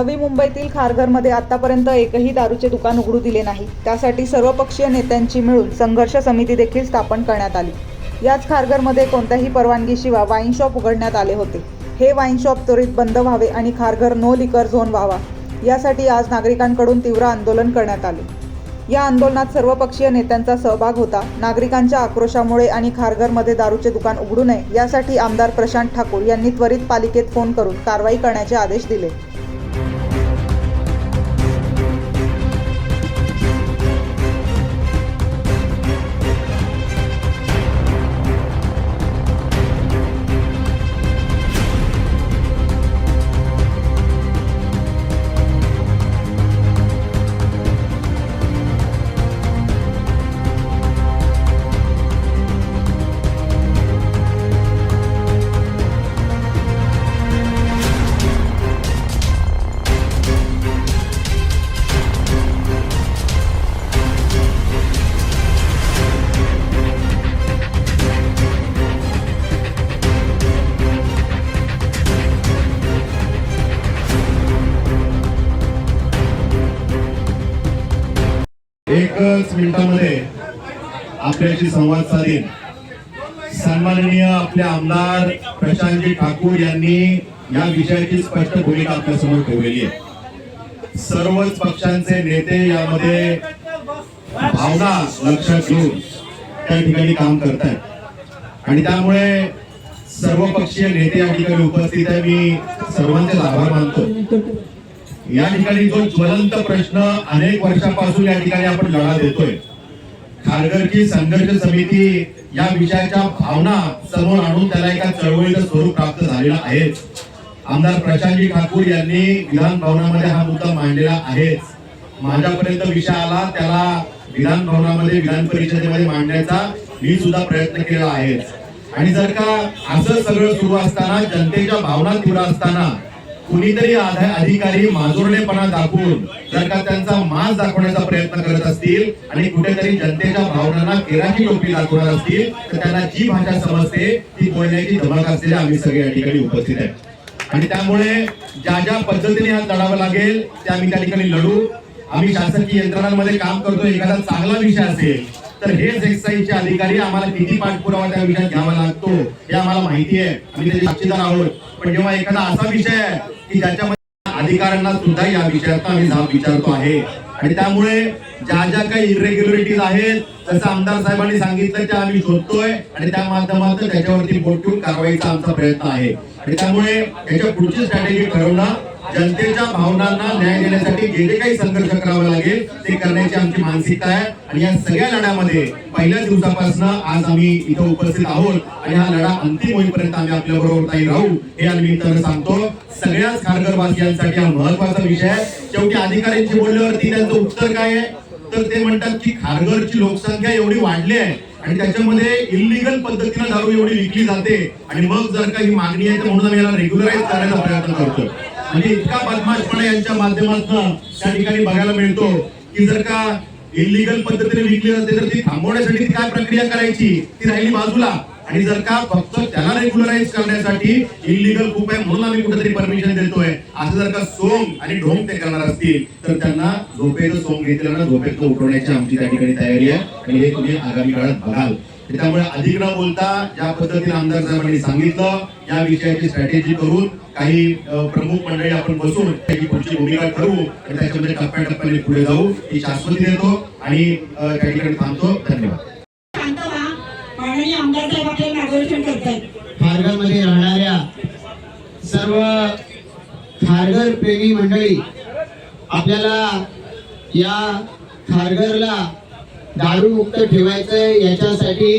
नवी मुंबईतील खारघरमध्ये आतापर्यंत एकही दारूचे दुकान उघडू दिले नाही. त्यासाठी सर्वपक्षीय नेत्यांची मिळून संघर्ष समिती देखील स्थापन करण्यात आली. याच खारघरमध्ये कोणत्याही परवानगीशिवाय वाईन शॉप उघडण्यात आले होते. हे वाईन शॉप त्वरित बंद व्हावे आणि खारघर नो लिकर झोन व्हावा. यासाठी आज नागरिकांकडून तीव्र आंदोलन करण्यात आले. या आंदोलनात सर्वपक्षीय नेत्यांचा सहभाग होता. नागरिकांच्या आक्रोशामुळे आणि खारघरमध्ये दारूचे दुकान उघडू नये यासाठी आमदार प्रशांत ठाकूर यांनी त्वरित पालिकेत फोन करून कारवाई करण्याचे आदेश दिले. मिनिटामध्ये आपल्याशी संवाद साधेन. सन्माननीय आपले आमदार प्रशांतजी ठाकूर यांनी या विषयाची स्पष्ट भूमिका आपल्यासमोर ठेवलेली आहे. सर्वच पक्षांचे नेते यामध्ये भावना लक्षात घेऊन त्या ठिकाणी काम करतायत. आणि त्यामुळे सर्व पक्षीय नेते या ठिकाणी उपस्थित आहे. मी सर्वांचे आभार मानतो. या ठिकाणी जो ज्वलंत प्रश्न अनेक वर्षापासून या ठिकाणी आपण लढा देतोय. खारघरची संघर्ष समिती या विषयाच्या भावना समोर आणून त्याला एका चळवळीचं स्वरूप प्राप्त झालेलं आहे. आमदार प्रशांतजी ठाकूर यांनी विधान भवनामध्ये हा मुद्दा मांडलेला आहे. माझ्यापर्यंत विषय आला त्याला विधान भवनामध्ये विधान परिषदेमध्ये मांडण्याचा मी सुद्धा प्रयत्न केला आहे. आणि जर का असं सगळं सुरू असताना जनतेच्या भावना तीव्र असताना कुणीतरी अधिकारी माजुरलेपणा दाखवून जर का त्यांचा मास दाखवण्याचा प्रयत्न करत असतील आणि कुठेतरी जनतेच्या भावनांना केराची टोपी दाखवणार असतील तर त्यांना जी भाषा समजते ती बोलण्याची धमक असलेले आम्ही सगळे या ठिकाणी उपस्थित आहे. आणि त्यामुळे ज्या ज्या पद्धतीने हा लढावं लागेल ते आम्ही त्या ठिकाणी लढू. आम्ही शासकीय यंत्रणांमध्ये काम करतो एखादा चांगला विषय असेल तर हेच एक्साईजचे अधिकारी आम्हाला किती पाठपुरावा त्या विषयात घ्यावा लागतो हे आम्हाला माहिती आहे. आम्ही त्याचे साक्षीदार आहोत. पण जेव्हा एखादा असा विषय आहे की ज्याच्यामध्ये अधिकाऱ्यांना सुद्धा या विषयात आम्ही जाब विचारतो आहे. आणि त्यामुळे ज्या ज्या काही इरेग्युलरिटीज आहेत जसं आमदार साहेबांनी सांगितलं त्या आम्ही शोधतोय आणि त्या माध्यमातून त्याच्यावरती बोट ठेवून कारवाईचा आमचा प्रयत्न आहे. आणि त्यामुळे याच्या पुढची स्ट्रॅटेजी ठरवणं जनतेच्या भावनांना न्याय देण्यासाठी जे जे काही संघर्ष करावा लागेल ते करण्याची आमची मानसिकता आहे. आणि या सगळ्या लढ्यामध्ये पहिल्या दिवसापासून आज आम्ही इथं उपस्थित आहोत. आणि हा लढा अंतिम होईपर्यंत आम्ही आपल्या बरोबर काही राहू हे या निमित्तानं सांगतो. सगळ्याच खारघरवासियांसाठी हा महत्त्वाचा विषय आहे. शेवटी अधिकाऱ्यांची बोलल्यावरती त्यांचं उत्तर काय आहे? तर ते म्हणतात की खारघरची लोकसंख्या एवढी वाढली आहे आणि त्याच्यामध्ये इलिगल पद्धतीनं दारू एवढी विकली जाते. आणि मग जर का ही मागणी आहे तर म्हणून आम्ही याला रेग्युलराईज करण्याचा प्रयत्न करतो म्हणजे इतका बदमाशपणा यांच्या माध्यमातून त्या ठिकाणी बघायला मिळतो की जर का इलिगल पद्धतीने विकली जाते तर ती थांबवण्यासाठी काय प्रक्रिया करायची? ती राहिली बाजूला. आणि जर का फक्त त्याला रेग्युलराईज करण्यासाठी इलिगल खूप आहे म्हणून आम्ही कुठेतरी परमिशन देतोय. असं जर का सोंग आणि ढोंग ते करणार असतील तर त्यांना झोपेचं सोंग घेतलेलं झोपेचं उठवण्याची आमची त्या ठिकाणी तयारी आहे. आणि हे तुम्ही आगामी काळात बघाल. त्यामुळे अधिक न बोलता ज्या पद्धतीने आमदार साहेबांनी सांगितलं. या विषयाची स्ट्रॅटेजी करून काही प्रमुख मंडळी आपण बसून त्याची पुढची भूमिका ठरवू आणि त्याच्यामध्ये टप्प्याटप्प्याने पुढे जाऊ ही शाश्वती देतो आणि त्या ठिकाणी थांबतो. धन्यवाद. खारघरमध्ये राहणाऱ्या सर्व खारघर प्रेमी मंडळी आपल्याला या खारघरला दारू मुक्त ठेवायचं याच्यासाठी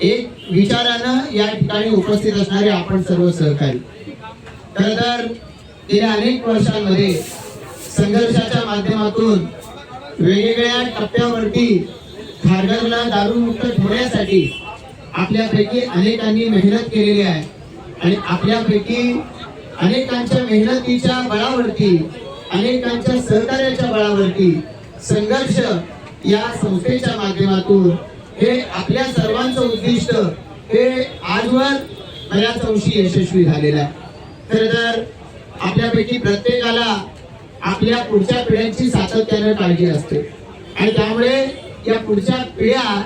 एक विचारानं या ठिकाणी उपस्थित असणारे आपण सर्व सहकारी. खर तर गेल्या अनेक वर्षांमध्ये संघर्षाच्या माध्यमातून वेगवेगळ्या टप्प्यावरती खारघरला दारू मुक्त ठेवण्यासाठी आपल्यापैकी अनेकांनी मेहनत केलेली आहे. आणि आपल्यापैकी अनेकांच्या मेहनतीच्या बळावरती अनेकांच्या सहकार्याच्या बळावरती संघर्ष या संस्थेच्या माध्यमातून हे आपल्या सर्वांचं उद्दिष्ट हे आजवर बऱ्याच अंशी यशस्वी झालेलं आहे. खरं तर आपल्यापैकी प्रत्येकाला आपल्या पुढच्या पिढ्यांची सातत्याने काळजी असते. आणि त्यामुळे या पुढच्या पिढ्या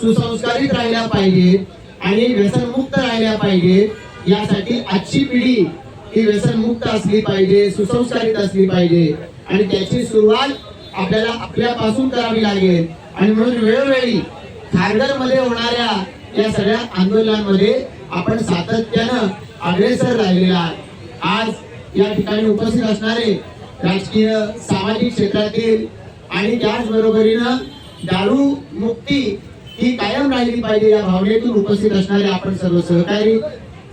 सुसंस्कारित राहिल्या पाहिजेत आणि व्यसनमुक्त राहिल्या पाहिजेत. यासाठी आजची पिढी ही व्यसनमुक्त असली पाहिजे सुसंस्कारित असली पाहिजे. आणि त्याची सुरुवात आपल्याला आपल्यापासून करावी लागेल. आणि म्हणून वेळोवेळी खारघरमध्ये होणाऱ्या या सगळ्या आंदोलनांमध्ये आपण सातत्यानं अग्रेसर राहिलेला आज या ठिकाणी उपस्थित असणारे राजकीय सामाजिक क्षेत्रातील आणि त्याचबरोबरीनं दारू मुक्ती ही कायम राहिली पाहिजे या भावनेतून उपस्थित असणारे आपण सर्व सहकारी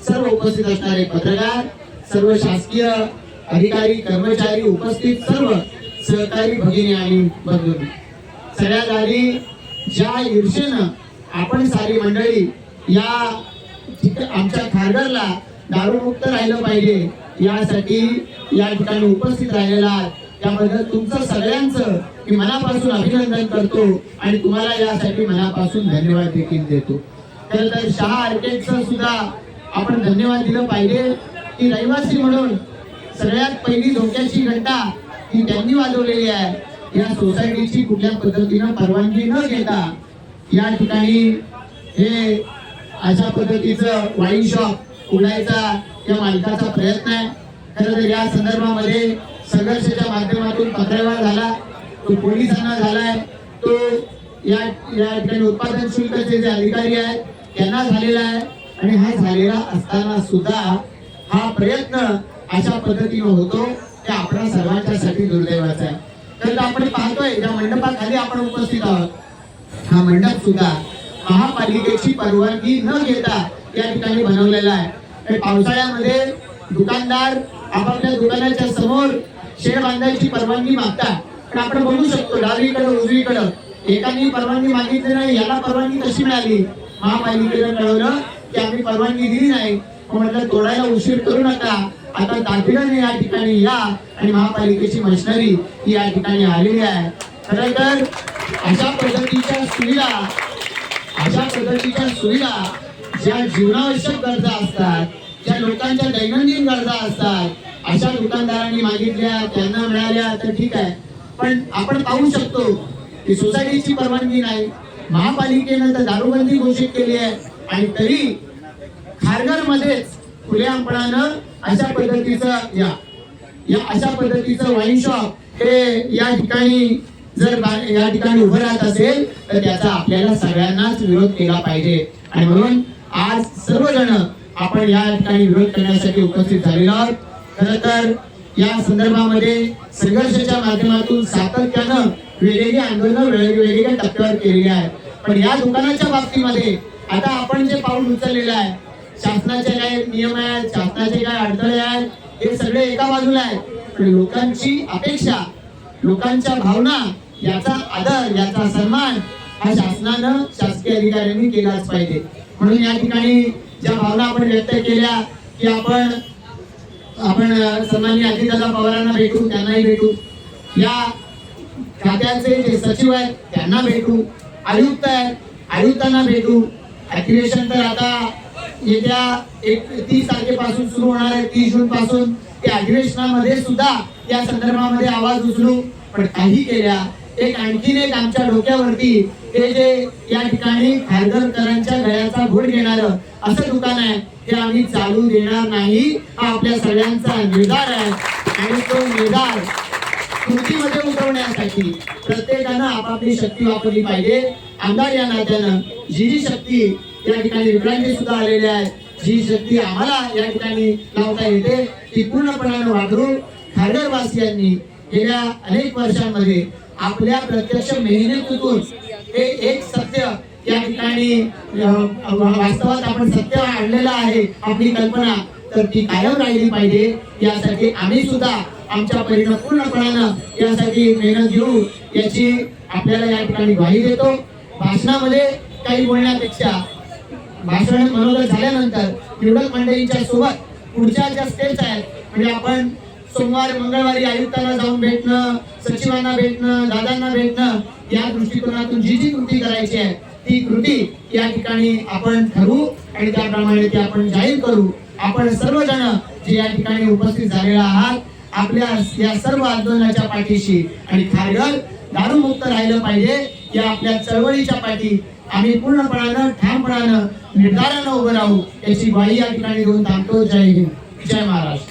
सर्व उपस्थित असणारे पत्रकार सर्व शासकीय अधिकारी कर्मचारी उपस्थित सर्व सहकारी भगिनी आणि बंधू सगळ्यात आधी ज्या ईर्षेनं आपण सारी मंडळी या आमच्या खारघरला दारूमुक्त राहिलं पाहिजे यासाठी या ठिकाणी उपस्थित राहिलेला आहात. त्याबद्दल तुमचं सगळ्यांचं मी मनापासून अभिनंदन करतो आणि तुम्हाला यासाठी मनापासून धन्यवाद देखील देतो. खरं तर शहा आर्केटचं सुद्धा आपण धन्यवाद दिलं पाहिजे. की रहिवासी म्हणून सगळ्यात पहिली धोक्याची घंटा ही त्यांनी वाजवलेली आहे. या सोसायटीची कुठल्या पद्धतीनं परवानगी न घेता या ठिकाणी हे अशा पद्धतीचं वाईन शॉप उघडायचा या मालकाचा प्रयत्न आहे. खरं तर या संदर्भामध्ये संघर्षाच्या माध्यमातून पत्रव्यवहार झाला तो पोलिसांना झालाय तो या या ठिकाणी उत्पादन शुल्कचे जे अधिकारी आहेत त्यांना झालेला आहे. आणि हा झालेला असताना सुद्धा हा प्रयत्न अशा पद्धतीनं होतो. ते आपल्या सर्वांच्यासाठी दुर्दैवाचा आहे. तर आपण पाहतोय ज्या मंडपाखाली आपण उपस्थित आहोत हा मंडप सुद्धा महापालिकेची परवानगी न घेता या ठिकाणी बनवलेला आहे. पावसाळ्यामध्ये दुकानदार आपापल्या दुकानाच्या समोर शेड बांधायची परवानगी मागतात. पण आपण बघू शकतो डावीकडं उजवीकडं एकाने परवानगी मागितली नाही याला परवानगी कशी मिळाली? महापालिकेनं कळवलं की आम्ही परवानगी दिली नाही. म्हटलं तोडायला उशीर करू नका. आता तातडीने या ठिकाणी या आणि महापालिकेची मशिनरी ही या ठिकाणी आलेली आहे. खरं तर अशा पद्धतीच्या सुविधा अशा पद्धतीच्या सुविधा ज्या जीवनावश्यक गरजा असतात ज्या लोकांच्या दैनंदिन गरजा असतात अशा दुकानदारांनी मागितल्या त्यांना मिळाल्या तर ठीक आहे. पण आपण पाहू शकतो की सोसायटीची परवानगी नाही महापालिकेनं तर दारूबंदी घोषित केली आहे आणि तरी खारघरमध्येच खुलेआमपणानं अशा पद्धतीचं या. या अशा पद्धतीचं वाईन शॉप हे या ठिकाणी जर या ठिकाणी उभं राहत असेल तर त्याचा आपल्याला सगळ्यांनाच विरोध केला पाहिजे. आणि म्हणून आज सर्वजण आपण या ठिकाणी विरोध करण्यासाठी उपस्थित झालेलो आहोत. खरं तर या संदर्भामध्ये संघर्षाच्या माध्यमातून सातत्यानं वेगवेगळी आंदोलनं वेगवेगळ्या टप्प्यावर केलेली आहेत. पण या दुकानाच्या बाबतीमध्ये आता आपण जे पाऊल उचललेलं आहे शासनाचे काय नियम आहेत शासनाचे काय अडथळे आहेत हे सगळे एका बाजूला आहेत. लोकांची अपेक्षा लोकांच्या भावना याचा आदर याचा सन्मान हा शासनानं शासकीय अधिकाऱ्यांनी केलाच पाहिजे. म्हणून या ठिकाणी ज्या भावना आपण व्यक्त केल्या की आपण आपण अ, सन्माननीय अजितदादा पवारांना भेटू त्यांनाही भेटू. या खात्याचे जे सचिव आहेत त्यांना भेटू. आयुक्त आहेत आयुक्तांना भेटू. अधिवेशन तर आता येत्या एक तीस तारखेपासून सुरू होणार आहे तीस जून पासून त्या अधिवेशनामध्ये सुद्धा या संदर्भामध्ये आवाज उचलू. पण काही केल्या एक आणखीन एक आमच्या डोक्यावरती हे जे या ठिकाणी खारघरकरांच्या गळ्याचा घोड घेणार असं दुकान आहे ते आम्ही चालू देणार नाही. हा आपल्या सगळ्यांचा निर्धार आहे. आणि तो निर्धार कृतीमध्ये उतरवण्यासाठी प्रत्येकानं आपापली शक्ती वापरली पाहिजे. आमदार या नात्यानं जी जी शक्ती या ठिकाणी विक्रांती सुद्धा आलेली आहे जी शक्ती आम्हाला या ठिकाणी लावता येते ती पूर्णपणाने वापरून खारघरवासियांनी गेल्या अनेक वर्षांमध्ये आपल्या प्रत्यक्ष मेहनतीतून हे एक सत्य या ठिकाणी वास्तवात आपण सत्य आणलेलं आहे आपली कल्पना तर ती कायम राहिली पाहिजे. यासाठी आम्ही सुद्धा आमच्या परिणाम पूर्णपणानं यासाठी मेहनत घेऊ याची आपल्याला या ठिकाणी ग्वाही देतो. भाषणामध्ये काही बोलण्यापेक्षा भाषण मनोगत झाल्यानंतर निवडक मंडळींच्या सोबत पुढच्या ज्या स्टेप्स आहेत म्हणजे आपण सोमवार मंगळवारी आयुक्तांना जाऊन भेटणं सचिवांना भेटणं दादांना भेटणं या दृष्टिकोनातून जी जी कृती करायची आहे ती कृती या ठिकाणी आपण ठरवू आणि त्याप्रमाणे ती आपण जाहीर करू. आपण सर्वजण जे या ठिकाणी उपस्थित झालेला आहात आपल्या या सर्व आंदोलनाच्या पाठीशी आणि खारघर दारूमुक्त राहिलं पाहिजे या आपल्या चळवळीच्या पाठी आम्ही पूर्णपणानं ठामपणानं निर्धारानं उभं राहू याची ग्वाही या ठिकाणी घेऊन थांबतो. जय हिंद. जय महाराष्ट्र.